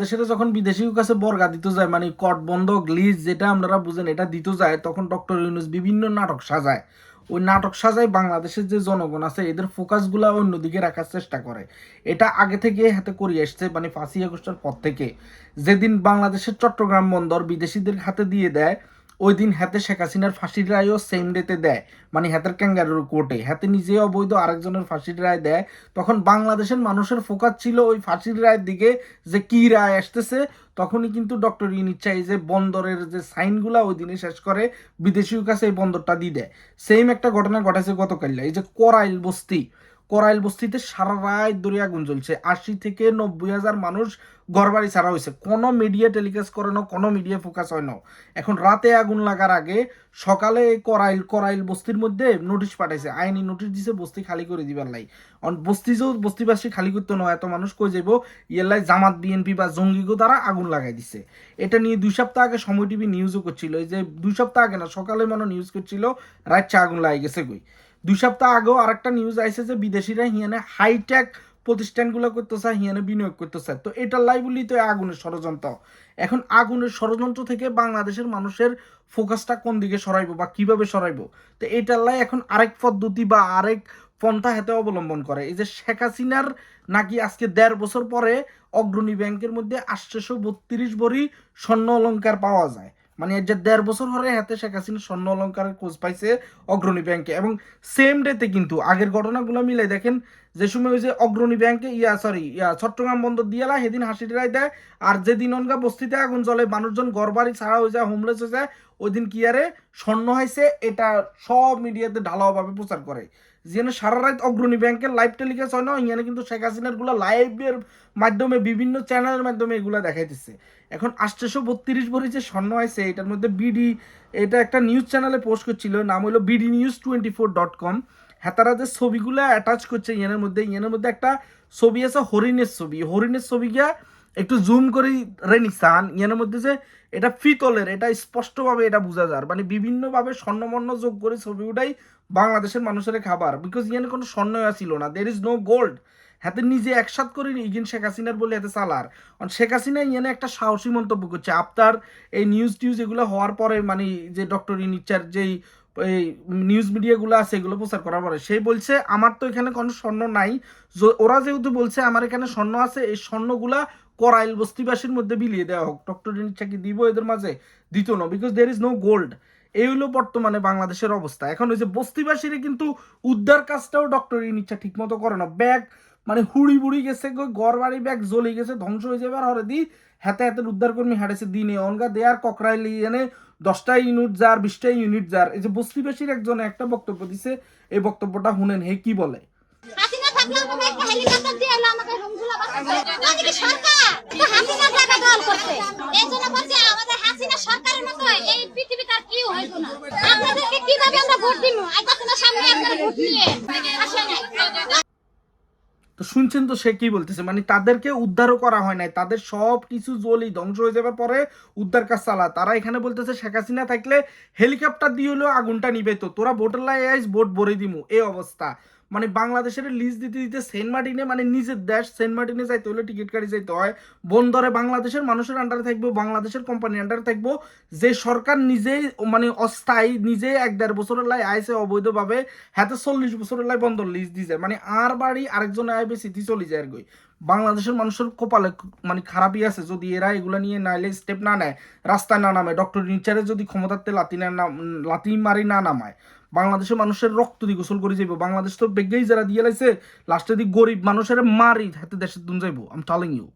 দেশের যখন বিদেশির কাছে বর্গা দিতে যায় মানে কট বন্ধ গ্লিজ যেটা আপনারা বুঝেন, এটা দিতে যায়, তখন ডক্টর ইউনুস বিভিন্ন নাটক সাজায়। ওই নাটক সাজায় বাংলাদেশের যে জনগণ আছে, এদের ফোকাসগুলো অন্যদিকে রাখার চেষ্টা করে। এটা আগে থেকে হাতে করে আসছে মানে পাঁচই আগস্টের পর থেকে। যেদিন বাংলাদেশের চট্টগ্রাম বন্দর বিদেশিদের হাতে দিয়ে দেয় ওই দিন হাতে শেখ হাসিনার ফাঁসির রায়ও সেম ডেতে দেয়। মানে হাতের ক্যাঙ্গারুর কোর্টে। হাতে নিজে অবৈধ আরেকজনের ফাঁসির রায় দেয়। তখন বাংলাদেশের মানুষের ফোকাস ছিল ওই ফাঁসির রায়ের দিকে যে কি রায় আসতেছে। তখনই কিন্তু ডক্টর ইউনিট চাই যে বন্দরের যে সাইনগুলা ওই দিনে শেষ করে বিদেশির কাছে এই বন্দরটা দিয়ে দেয়। সেম একটা ঘটনা ঘটেছে গতকাল। এই যে করাইল বস্তি। করাইল বস্তিতে সারা রাত ধরে আগুন জ্বলছে। আশি থেকে নব্বই হাজার মানুষ ঘরবাড়ি ছাড়া হয়েছে। কোনো মিডিয়া টেলিকাস্ট করে না কোনো মিডিয়া ফোকাস হয় না এখন রাতে আগুন লাগার আগে সকালে করাইল করাইল বস্তির মধ্যে নোটিশ পাঠাইছে। আইনি নোটিশ দিছে, বস্তি খালি করে দিবার লাই। অন বস্তি যে বস্তিবাসী খালি করতে নয় এত মানুষ কই যাব ইয়েলাই জামাত বিএনপি বা জঙ্গিগো দ্বারা আগুন লাগাই দিছে। এটা নিয়ে দুই সপ্তাহ আগে সময় টিভি নিউজও করছিল। এই যে দুই সপ্তাহ আগে না, সকালে মনে নিউজ করছিল রাত আগুন লাগে গেছে কই? দুই সপ্তাহ আগেও আরেকটা নিউজ আইসে যে বিদেশিরা হিয়ানে হাইটেক প্রতিষ্ঠানগুলো করতে চায় হিয়ানে বিনিয়োগ করতে চায় তো এটা লাই বলি তো আগুনের ষড়যন্ত্র। এখন আগুনের ষড়যন্ত্র থেকে বাংলাদেশের মানুষের ফোকাসটা কোন দিকে সরাইবো বা কীভাবে সরাইবো? তো এটার লাই এখন আরেক পদ্ধতি বা আরেক পন্থা হাতে অবলম্বন করে। এই যে শেখ হাসিনার নাকি আজকে দেড় বছর পরে অগ্রণী ব্যাংকের মধ্যে আটশোশো বত্রিশ ভরি স্বর্ণ অলংকার পাওয়া যায়। মানে এর যে দেড় বছর হলে হাতে শেখ হাসিনা স্বর্ণ অলঙ্কারের খোঁজ পাইছে অগ্রণী ব্যাংকে এবং সেম ডেতে কিন্তু আগের ঘটনাগুলো মিলে দেখেন যে সময় ওই যে অগ্রণী ব্যাংকে ইয়া সরি ইয়া, চট্টগ্রাম বন্দর দিয়ালা, সেদিন হাসির রায় দেয়। আর যেদিন অনগা বস্তিতে আগুন জ্বলে, মানুষজন ঘর বাড়ি ছাড়া হয়ে যায় হোমলেস হয়ে যায় ওই দিন কি আরে, স্বর্ণ হয়েছে এটা সব মিডিয়াতে ঢালাওভাবে প্রচার করে। যেন সারা রাত অগ্রণী ব্যাংকের লাইভ টেলিকাস্ট হয় না এখানে কিন্তু শেখ হাসিনারগুলো লাইভের মাধ্যমে, বিভিন্ন চ্যানেলের মাধ্যমে এগুলো দেখাইতেছে। এখন আটশোশো বত্রিশ ভরি যে স্বর্ণ হয়েছে এটার মধ্যে বিডি এটা একটা নিউজ চ্যানেলে পোস্ট করছিল, নাম হলো BD news twenty four dot com হেতারা যে ছবিগুলো অ্যাটাচ করছে ইয়ানের মধ্যে ইয়ানের মধ্যে একটা ছবি আছে হরিণের ছবি। হরিণের ছবি গিয়া একটু জুম করে রেনিসান ইয়ানের মধ্যে যে এটা ফিতলের, এটা স্পষ্টভাবে এটা বোঝা যায়। মানে বিভিন্নভাবে স্বর্ণমর্ণ যোগ করে ছবি উঠাই বাংলাদেশের মানুষের খাবার। বিকজ ইয়ানে কোনো স্বর্ণ ছিল না। দের ইজ নো গোল্ড হাতে নিজে একসাথ করে ইগিন শেখ হাসিনার বলে হাতে চালার। কারণ শেখ হাসিনা ইয়ানে একটা সাহসী মন্তব্য করছে। আপনার এই নিউজ টিউজ এগুলো হওয়ার পরে মানে যে ডক্টর ইনিচার যেই এই নিউজ মিডিয়াগুলো আছে, এগুলো প্রচার করার পরে, সে বলছে, আমার তো এখানে কোনো স্বর্ণ নাই। ওরা যেহেতু বলছে, আমার এখানে স্বর্ণ আছে। এই স্বর্ণগুলা করাইল বস্তিবাসীর মধ্যে বিলিয়ে দেওয়া হোক। ডক্টর ইনিচা কি দিব এদের মাঝে, দিত না because there is no gold এই হলো বর্তমানে বাংলাদেশের অবস্থা। এখন ওই যে বস্তিবাসীরা কিন্তু উদ্ধার কাজটাও ডক্টর ইনিচ্ছা ঠিক মতো করে না। ব্যাগ মানে হুড়ি বুড়ি গেছে গড় বাড়ি ব্যাগ জ্বলে গেছে, ধ্বংস হয়ে যাবে আর হরে দি হাতে উদ্ধার কর্মী হাঁটেছে দিনে। অনগা দেয়ার ককরাইলি এনে দশটা ইউনিট যার, বিশটা ইউনিট যার। এই যে বস্তিবাসীর একজনে একটা বক্তব্য দিছে, এই বক্তব্যটা শুনেন, হে কি বলে হাসিনা থাকলে মনে হয় একটা হেলিকপ্টার দিয়ে এলো আমাদের রুমগুলো বাঁচাতে। আমাদের কি সরকার তো হাসিনা জায়গা দল করছে এই জন্য বলছি আমাদের হাসিনা সরকারের মতো এই পৃথিবীতে আর কেউ হইব না আপনাদেরকে কীভাবে আমরা ভোট দিব আইতাছে না সামনে আপনারা ভোট নিয়ে আসেন তো শুনছেন তো সে কি বলতেছে? মানে তাদেরকে উদ্ধারও করা হয় নাই। তাদের সব কিছু জলি ধ্বংস হয়ে যাবার পরে উদ্ধার কাজ চালা তারা এখানে বলতেছে, শেখ হাসিনা থাকলে হেলিকপ্টার দিয়ে হলেও আগুনটা নিবে তো। তোরা বোটের লাই আইস ভোট ভরে দিমু। এই অবস্থা। মানে বাংলাদেশের লিজ দিতে দিতে সেন্ট মার্টিনে মানে নিজের দেশ সেন্ট মার্টিনে যাইতে হলে টিকিট কাটি যাইতে হয়। বন্দরে বাংলাদেশের মানুষের আন্ডারে থাকব, বাংলাদেশের কোম্পানির আন্ডারে থাকব। যে সরকার নিজেই মানে অস্থায়ী নিজে এক দেড় বছরের লাই আইসে অবৈধভাবে, হাতে চল্লিশ বছরের লাই বন্দর লিজ যায় মানে আর বাড়ি আরেকজনে আয় বেশি চলে যায় আর গই বাংলাদেশের মানুষের কপালে মানে খারাপই আছে। যদি এরা এগুলো নিয়ে নাইলে স্টেপ না নেয়, রাস্তায় না নামে ডক্টর নিচারে যদি ক্ষমতাতে লাতি না লাতি মারি না নামায়, বাংলাদেশের মানুষের রক্ত দিয়ে গোসল করে যাইব। বাংলাদেশ তো বেগেই যারা দিয়ে লাইছে লাস্টে দিক গরিব মানুষের মারি হাতে দেশের দুন যাইব। আম টালিং ইউ